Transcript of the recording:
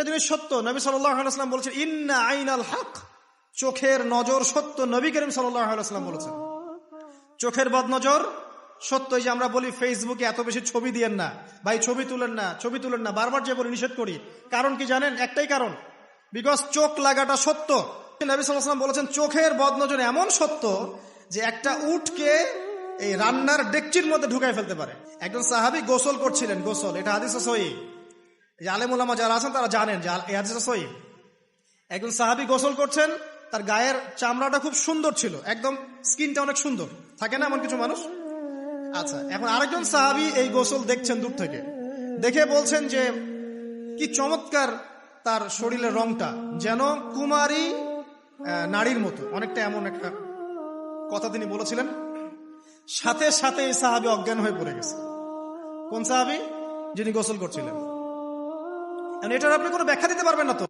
একটা জিনিস সত্য। নবী সাল্লাম বলেছেন, ইন্না আইনাল হক। চোখের নজর সত্য। নবী করিম সাল্লাম বলেছেন। চোখের বদ নজর সত্য যে আমরা বলি, ফেসবুকে এত বেশি ছবি দিয়েন না। ভাই, ছবি তুলেন না, ছবি তুলেন না। বারবার যে বলি, নিষেধ করি। কারণ কি জানেন? একটাই কারণ। বিকজ চোখ লাগাটা সত্য। নবী সাল্লাম বলেছেন, চোখের বদ নজর এমন সত্য যে একটা উটকে এই রান্নার ডেকচির মধ্যে ঢুকাই ফেলতে পারে। একজন সাহাবি গোসল করছিলেন, গোসল। এটা এই যে আলেমুলামা যারা আছেন তারা জানেন যে আল- এই হাদিস সহি। একজন সাহাবি গোসল করছেন, তার গায়ের চামড়াটা খুব সুন্দর ছিল। একদম স্কিনটা অনেক সুন্দর। থাকে না এমন কিছু মানুষ? আচ্ছা এখন আরেকজন সাহাবি এই গোসল দেখছেন দূর থেকে। দেখে বলছেন যে, কি চমৎকার তার শরীরের রংটা। যেন কুমারী নারীর মতো। অনেকটা এমন একটা কথা তিনি বলেছিলেন। সাথে সাথে এই সাহাবি অজ্ঞান হয়ে পড়ে গেছে। কোন সাহাবি? যিনি গোসল করছিলেন। এটার আপনি কোনো ব্যাখ্যা দিতে পারবেন না তো।